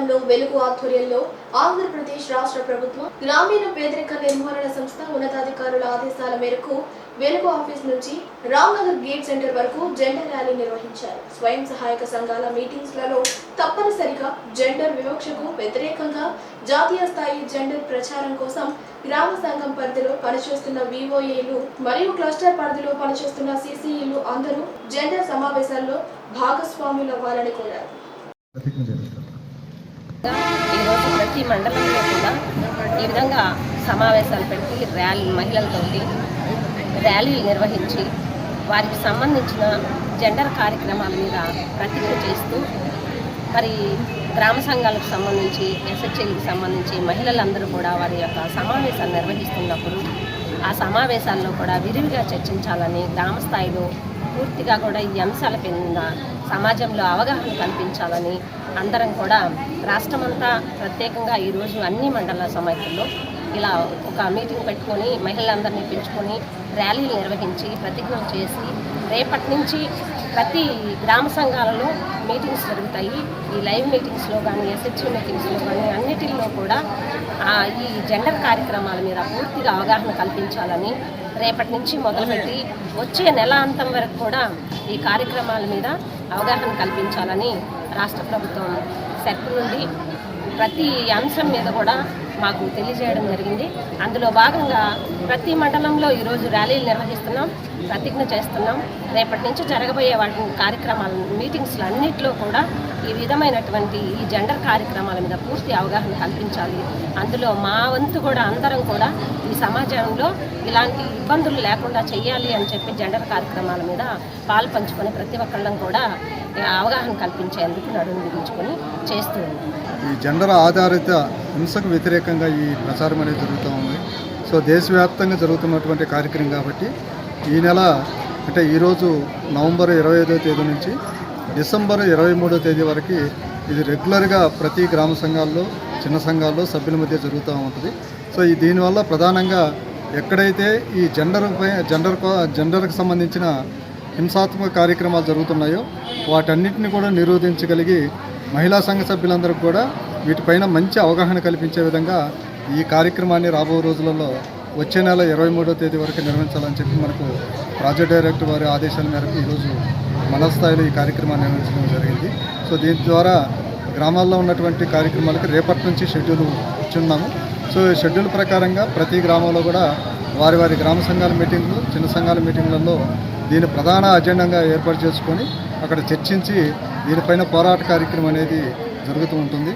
నేపథ్యంలో వెలుగు ఆధ్వర్యంలో ఆంధ్రప్రదేశ్ రాష్ట్ర ప్రభుత్వం గ్రామీణ పేదరిక నిర్మూలన సంస్థ ఉన్నతాధికారుల ఆదేశాల మేరకు వెలుగు ఆఫీస్ నుంచి రామ్నగర్ గేట్ సెంటర్ వరకు జెండర్ ర్యాలీ నిర్వహించారు. స్వయం సహాయక సంఘాల మీటింగ్స్లలో తప్పనిసరిగా జెండర్ వివక్షకు వ్యతిరేకంగా జాతీయ స్థాయి జెండర్ ప్రచారం కోసం గ్రామ సంఘం పరిధిలో పనిచేస్తున్న విఓఏలు మరియు క్లస్టర్ పరిధిలో పనిచేస్తున్న సిసిఈలు అందరూ జెండర్ సమావేశాల్లో భాగస్వాములు అవ్వాలని కోరారు ప్రతి మండలంలో కూడా ఈ విధంగా సమావేశాలు పెట్టి ర్యాలీ మహిళలతోటి ర్యాలీలు నిర్వహించి వారికి సంబంధించిన జెండర్ కార్యక్రమాల మీద ప్రతిజ్ఞ చేస్తూ మరి గ్రామ సంఘాలకు సంబంధించి ఎస్హెచ్ఎల్కి సంబంధించి మహిళలందరూ కూడా వారి యొక్క సమావేశాలు నిర్వహిస్తున్నప్పుడు ఆ సమావేశాల్లో కూడా విరివిగా చర్చించాలని గ్రామస్థాయిలో పూర్తిగా కూడా ఈ అంశాల మీద సమాజంలో అవగాహన కల్పించాలని అందరం కూడా రాష్ట్రమంతా ప్రత్యేకంగా ఈరోజు అన్ని మండల సమైక్యంలో ఇలా ఒక మీటింగ్ పెట్టుకొని మహిళలందరినీ పిలుచుకొని ర్యాలీలు నిర్వహించి ప్రతిజ్ఞలు చేసి రేపటి నుంచి ప్రతి గ్రామ సంఘాలలో మీటింగ్స్ జరుగుతాయి. ఈ లైవ్ మీటింగ్స్లో కానీ ఎస్హెచ్యూ మీటింగ్స్లో కానీ అన్నిటిల్లో కూడా ఈ జెండర్ కార్యక్రమాల మీద పూర్తిగా అవగాహన కల్పించాలని రేపటి నుంచి మొదలుపెట్టి వచ్చే నెల అంతం వరకు కూడా ఈ కార్యక్రమాల మీద అవగాహన కల్పించాలని రాష్ట్ర ప్రభుత్వం సెట్ నుండి ప్రతి అంశం మీద కూడా మాకు తెలియజేయడం జరిగింది. అందులో భాగంగా ప్రతి మండలంలో ఈరోజు ర్యాలీలు నిర్వహిస్తున్నాం ప్రతిజ్ఞ చేస్తున్నాం. రేపటి నుంచి జరగబోయే వాటి కార్యక్రమాల మీటింగ్స్లో అన్నింటిలో కూడా ఈ విధమైనటువంటి ఈ జెండర్ కార్యక్రమాల మీద పూర్తి అవగాహన కల్పించాలి. అందులో మా వంతు కూడా అందరం కూడా ఈ సమాజంలో ఇలాంటి ఇబ్బందులు లేకుండా చేయాలి అని చెప్పి జెండర్ కార్యక్రమాల మీద పాలు పంచుకొని ప్రతి ఒక్కళ్ళం కూడా అవగాహన కల్పించేందుకు నడుము బిగించుకొని చేస్తూ ఈ జెండర్ ఆధారిత హింసకు వ్యతిరేకంగా ఈ ప్రచారం అనేది జరుగుతూ ఉంది. సో దేశవ్యాప్తంగా జరుగుతున్నటువంటి కార్యక్రమం కాబట్టి ఈ నెల అంటే ఈరోజు నవంబర్ ఇరవై ఐదో తేదీ నుంచి డిసెంబర్ ఇరవై మూడో తేదీ వరకు ఇది రెగ్యులర్గా ప్రతి గ్రామ సంఘాల్లో చిన్న సంఘాల్లో సభ్యుల మధ్య జరుగుతూ ఉంటుంది. సో ఈ దీనివల్ల ప్రధానంగా ఎక్కడైతే ఈ జెండర్ పై జెండర్ జెండర్కి సంబంధించిన హింసాత్మక కార్యక్రమాలు జరుగుతున్నాయో వాటన్నిటిని కూడా నిరోధించగలిగి మహిళా సంఘ సభ్యులందరికీ కూడా వీటిపైన మంచి అవగాహన కల్పించే విధంగా ఈ కార్యక్రమాన్ని రాబో రోజులలో వచ్చే నెల ఇరవై మూడో తేదీ వరకు నిర్వహించాలని చెప్పి మనకు ప్రాజెక్ట్ డైరెక్టర్ వారి ఆదేశాల మేరకు ఈరోజు మన స్థాయిలో ఈ కార్యక్రమాన్ని నిర్వహించడం జరిగింది. సో దీని ద్వారా గ్రామాల్లో ఉన్నటువంటి కార్యక్రమాలకు రేపటి నుంచి షెడ్యూల్ ఇచ్చున్నాము. సో ఈ షెడ్యూల్ ప్రకారంగా ప్రతి గ్రామంలో కూడా వారి వారి గ్రామ సంఘాల మీటింగ్లు చిన్న సంఘాల మీటింగ్లలో దీని ప్రధాన అజెండాగా ఏర్పాటు చేసుకొని అక్కడ చర్చించి దీనిపైన పోరాట కార్యక్రమం అనేది జరుగుతూ ఉంటుంది.